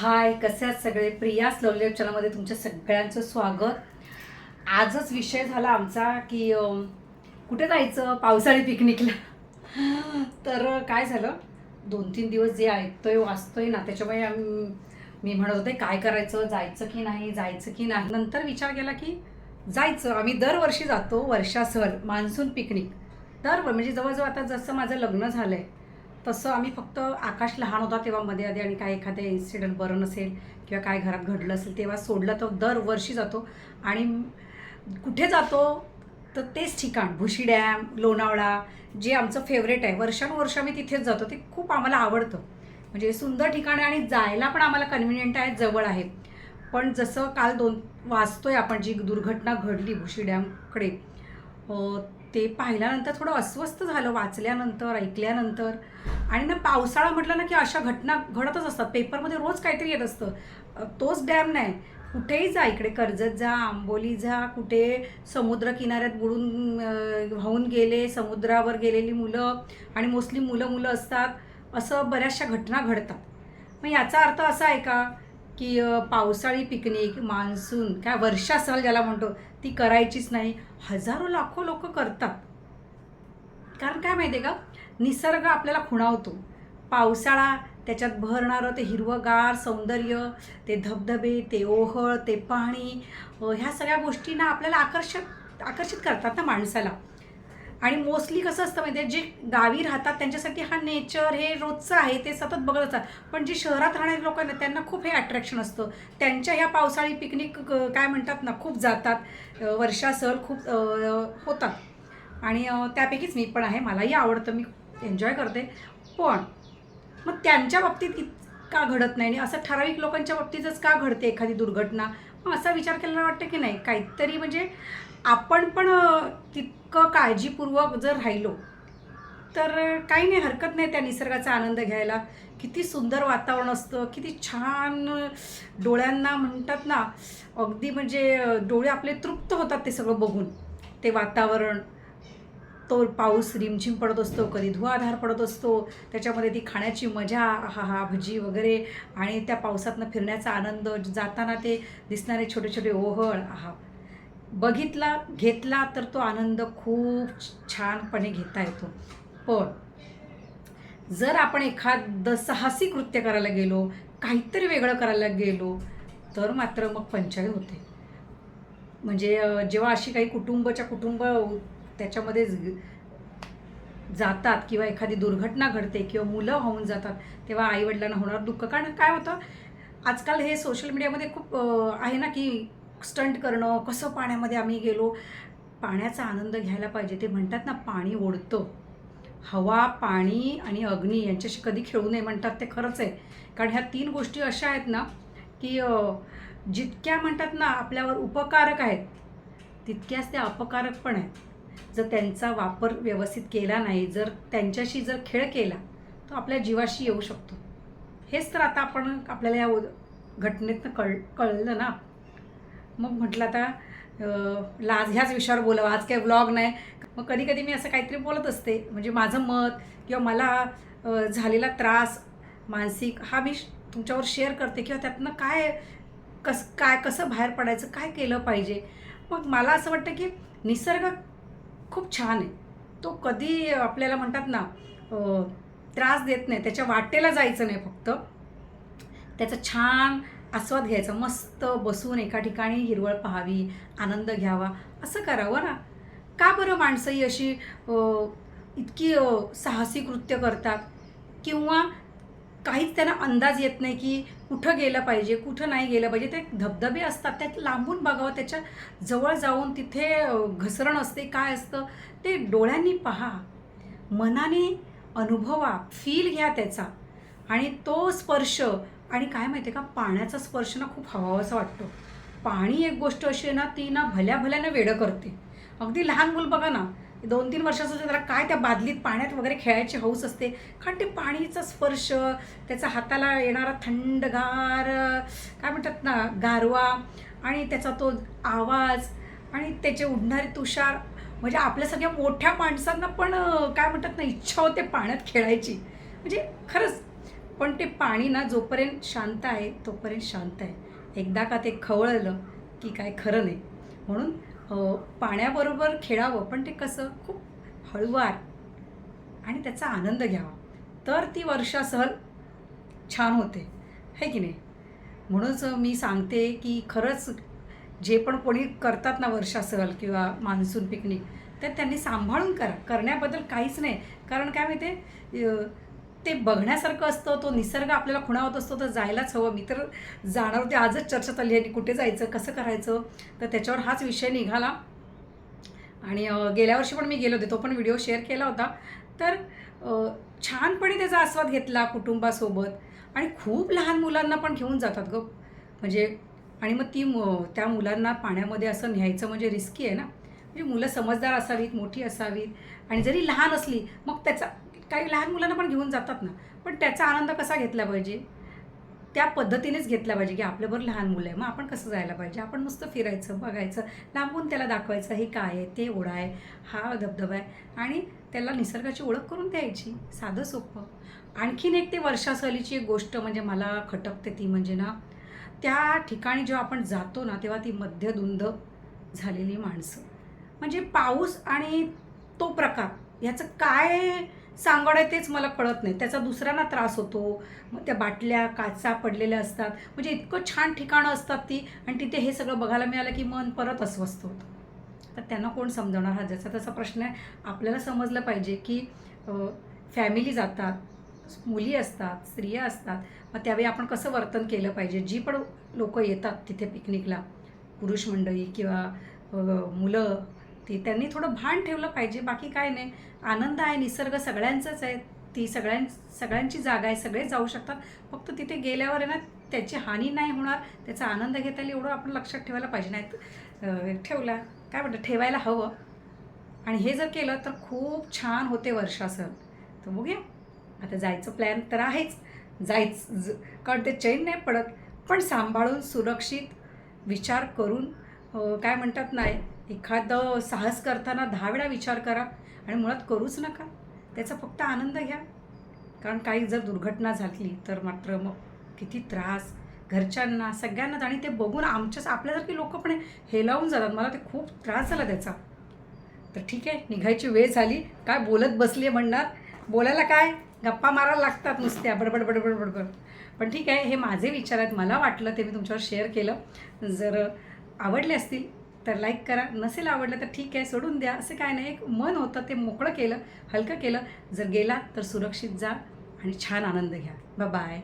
हाय कसे आहात सगळे? प्रिया स्लोलिव चॅनलमध्ये तुमच्या सगळ्यांचं स्वागत. आजच विषय झाला आमचा की कुठे जायचं? पावसाळी पिकनिकला. तर काय झालं? दोन तीन दिवस जे ऐकतोय वाचतोय ना त्याच्यामुळे मी म्हणत होते काय करायचं? जायचं की नाही? जायचं की नाही? नंतर विचार केला की जायचं. आम्ही दरवर्षी जातो वर्षा मान्सून पिकनिक. दर म्हणजे जवळजवळ आता जसं माझं लग्न झालं आहे तसं आम्ही फक्त आकाश लहान होता तेव्हा मध्ये आधी आणि काय एखादं इन्सिडेंट बरं नसेल किंवा काय घरात घडलं असेल तेव्हा सोडलं तर दरवर्षी जातो. आणि कुठे जातो तर तेच ठिकाण भुशी डॅम लोणावळा जे आमचं फेवरेट आहे. वर्षानुवर्ष आम्ही तिथेच जातो. ते खूप आम्हाला आवडतं. म्हणजे सुंदर ठिकाण आहे आणि जायला पण आम्हाला कन्व्हिनियंट आहे जवळ आहे. पण जसं काल दोन वाचतोय आपण जी दुर्घटना घडली भुशी डॅमकडे ते पाहिल्यानंतर थोडं अस्वस्थ झालं वाचल्यानंतर ऐकल्यानंतर. आणि ना पावसाळा म्हटलं ना की अशा घटना घडतच असतात. पेपरमध्ये रोज काहीतरी येत असतं. तोच डॅम नाही. कुठेही जा इकडे. कर्जत जा आंबोली जा कुठे समुद्र किनाऱ्यात बुडून वाहून गेले समुद्रावर गेलेली मुलं आणि मोस्टली मुलं मुलं असतात. असं बऱ्याचशा घटना घडतात. मग याचा अर्थ असा आहे का? की पावसाळी पिकनिक मान्सून काय वर्षा सहल ज्याला म्हणतो ती करायचीच नाही. हजारो लाखो लोक करतात. कारण काय माहिती आहे का? निसर्ग आपल्याला खुणावतो. पावसाळा त्याच्यात भरणारं ते हिरवंगार सौंदर्य ते धबधबे ते ओहळ ते पाणी ह्या सगळ्या गोष्टींना आपल्याला आकर्षक आकर्षित करतात ना माणसाला. आणि मोस्टली कसं असतं माहिती आहे जे गावी राहतात त्यांच्यासाठी हा नेचर हे रोजचं आहे ते सतत बघत असतात पण जे शहरात राहणारी लोक आहेत ना त्यांना खूप हे अट्रॅक्शन असतं. त्यांच्या ह्या पावसाळी पिकनिक काय म्हणतात ना खूप जातात. वर्षा सहल खूप होतात. आणि त्यापैकीच मी पण आहे मलाही आवडतं मी एन्जॉय करते. पण मग त्यांच्या बाबतीत इत का घडत नाही? आणि असं ठराविक लोकांच्या बाबतीतच का घडते एखादी दुर्घटना? मग असा विचार केलेला वाटतं की नाही काहीतरी म्हणजे आपण पण तितकं काळजीपूर्वक जर राहिलो तर काही नाही हरकत नाही त्या निसर्गाचा आनंद घ्यायला. किती सुंदर वातावरण असतं किती छान डोळ्यांना म्हणतात ना अगदी म्हणजे डोळे आपले तृप्त होतात ते सगळं बघून. ते वातावरण तो पाऊस रिमझिम पडत असतो कधी धुवाधार पडत असतो त्याच्यामध्ये ती खाण्याची मजा हा हा भजी वगैरे आणि त्या पावसातनं फिरण्याचा आनंद जाताना ते दिसणारे छोटे छोटे ओहळ हा बघितला घेतला तर तो आनंद खूप छानपणे घेता येतो. पण जर आपण एखादं साहसी कृत्य करायला गेलो काहीतरी वेगळं करायला गेलो तर मात्र मग पंचायत होते. म्हणजे जेव्हा अशी काही कुटुंबच्या कुटुंब त्याच्यामध्ये जातात किंवा एखादी दुर्घटना घडते किंवा मुलं होऊन जातात तेव्हा आईवडिलांना होणार दुःख. कारण काय होतं आजकाल हे सोशल मीडियामध्ये खूप आहे ना की स्टंट करणं कसं पाण्यामध्ये आम्ही गेलो पाण्याचा आनंद घ्यायला पाहिजे. ते म्हणतात ना पाणी ओढतं. हवा पाणी आणि अग्नी यांच्याशी कधी खेळू नये म्हणतात ते खरंच आहे. कारण ह्या तीन गोष्टी अशा आहेत ना की जितक्या म्हणतात ना आपल्यावर उपकारक आहेत तितक्याच त्या अपकारक पण आहेत. जर त्यांचा वापर व्यवस्थित केला नाही जर त्यांच्याशी जर खेळ केला तो आपल्या जीवाशी येऊ शकतो. हेच तर आता आपण आपल्याला या उद- घटनेतनं कळ कळलं ना. मग म्हटलं आता लाज ह्याच विषयावर बोलावं. आज काही व्लॉग नाही. मग कधी कधी मी असं काहीतरी बोलत असते. म्हणजे माझं मत किंवा मला झालेला त्रास मानसिक हा मी श- तुमच्यावर शेअर करते किंवा त्यातनं काय कस काय कसं बाहेर पडायचं काय केलं पाहिजे. मग मला असं वाटतं की निसर्ग खूप छान आहे. तो कधी आपल्याला म्हणतात ना त्रास देत नाही त्याच्या वाटेला जायचं नाही फक्त. त्याचा छान आस्वाद घ्यायचा मस्त बसून एका ठिकाणी हिरवळ पाहावी आनंद घ्यावा असं करावं ना. का बरं माणसं ही अशी इतकी साहसी कृत्य करतात? किंवा काहीच त्यांना अंदाज येत नाही की कुठं गेलं पाहिजे कुठं नाही गेलं पाहिजे. ते धबधबे असतात त्यात लांबून बघावं त्याच्याजवळ जाऊन तिथे घसरण असते काय असतं ते डोळ्यांनी पहा. मनाने अनुभवा फील घ्या त्याचा. आणि तो स्पर्श आणि काय माहिती आहे का पाण्याचा स्पर्श ना खूप हवावासा वाटतो. पाणी एक गोष्ट अशी आहे ना ती ना भल्या भल्यानं वेडं करते. अगदी लहान मूल बघा ना दोन तीन वर्षाचं असेल, त्याला काय त्या बादलीत पाण्यात वगैरे खेळायची हौस असते. कारण ते पाणीचा स्पर्श त्याचा हाताला येणारा थंडगार काय म्हणतात ना गारवा आणि त्याचा तो आवाज आणि त्याचे उडणारे तुषार. म्हणजे आपल्या सगळ्या मोठ्या माणसांना पण काय म्हणतात ना इच्छा होते पाण्यात खेळायची. म्हणजे खरंच. पण ते पाणी ना जोपर्यंत शांत आहे तोपर्यंत शांत आहे. एकदा का ते खवळलं की काय खरं नाही. म्हणून पाण्याबरोबर खेळावं पण ते कसं? खूप हळुवार आणि त्याचा आनंद घ्यावा. तर ती वर्षा सहल छान होते. है की नाही? म्हणूनच मी सांगते की खरंच जे पण कोणी करतात ना वर्षा सहल किंवा मान्सून पिकनिक तर त्यांनी सांभाळून करा. करण्याबद्दल काहीच नाही. कारण काय माहिती ते बघण्यासारखं असतं तो निसर्ग आपल्याला खुणावत असतो तर जायलाच हवं. मी तर जाणार होते आजच चर्चा चालली आहे की कुठे जायचं कसं करायचं? तर त्याच्यावर हाच विषय निघाला. आणि गेल्या वर्षी पण मी गेलो होते तो पण व्हिडिओ शेअर केला होता. तर छानपणे त्याचा आस्वाद घेतला कुटुंबासोबत. आणि खूप लहान मुलांना पण घेऊन जातात ग. म्हणजे आणि मग ती त्या मुलांना पाण्यामध्ये असं न्यायचं म्हणजे रिस्की आहे ना. म्हणजे मुलं समजदार असावीत मोठी असावीत. आणि जरी लहान असली मग त्याचा काही लहान मुलांना पण घेऊन जातात ना. पण त्याचा आनंद कसा घेतला पाहिजे? त्या पद्धतीनेच घेतला पाहिजे की आपल्याबरोबर लहान मुलं आहे. मग आपण कसं जायला पाहिजे? आपण मस्त फिरायचं बघायचं लांबून त्याला दाखवायचं हे काय आहे? ते ओढा आहे हा धबधबा आहे. आणि त्याला निसर्गाची ओळख करून द्यायची. साधं सोपं. आणखीन एक ते वर्षासहलीची एक गोष्ट म्हणजे मला खटकते ती म्हणजे ना त्या ठिकाणी जेव्हा आपण जातो ना तेव्हा ती मध्यधुंद झालेली माणसं. म्हणजे पाऊस आणि तो प्रकार ह्याचं काय सांगड आहे तेच मला कळत नाही. त्याचा दुसऱ्यांना त्रास होतो. मग त्या बाटल्या काचा पडलेल्या असतात. म्हणजे इतकं छान ठिकाणं असतात ती. आणि तिथे हे सगळं बघायला मिळालं की मन परत अस्वस्थ होतं. तर त्यांना कोण समजवणार? हा ज्याचा तसा प्रश्न आहे. आपल्याला समजलं पाहिजे की फॅमिली जातात मुली असतात स्त्रिया असतात. मग त्यावेळी आपण कसं वर्तन केलं पाहिजे? जी पण लोक येतात तिथे पिकनिकला पुरुष मंडळी किंवा मुलं ती त्यांनी थोडं भान ठेवलं पाहिजे बाकी काय नाही. आनंद आहे निसर्ग सगळ्यांचाच आहे. ती सगळ्यां सगळ्यांची जागा आहे सगळे जाऊ शकतात. फक्त तिथे गेल्यावर आहे ना त्याची हानी नाही होणार. त्याचा आनंद घेता येईल एवढं आपण लक्षात ठेवायला पाहिजे नाही तर, ठेवला. काय म्हणतं ठेवायला हवं. आणि हे जर केलं तर खूप छान होते वर्षासन. तर बघूया. आता जायचं प्लॅन तर आहेच. जायच ज- कारण ते चैन नाही पडत. पण सांभाळून सुरक्षित विचार करून काय म्हणतात नाही एखादं साहस करताना दहा वेळा विचार करा आणि मुळात करूच नका. त्याचा फक्त आनंद घ्या. कारण काही जर दुर्घटना झाली तर मात्र मग किती त्रास. घरच्यांना सगळ्यांनाच आणि ते बघून आमच्याच आपल्यासारखी लोक पण हेलावून जातात. मला ते खूप त्रास झाला त्याचा. तर ठीक आहे निघायची वेळ झाली. काय बोलत बसली आहे म्हणणार? बोलायला काय? गप्पा मारायला लागतात नुसत्या. बडबड बडबड बडबड. पण ठीक आहे हे माझे विचार आहेत. मला वाटलं ते मी तुमच्यावर शेअर केलं. जर आवडले असतील तर लाईक करा. नसेल आवडलं तर ठीक आहे सोडून द्या. असं काय नाही. एक मन होतं ते मोकळं केलं हलकं केलं. जर गेलात तर सुरक्षित जा आणि छान आनंद घ्या. बाय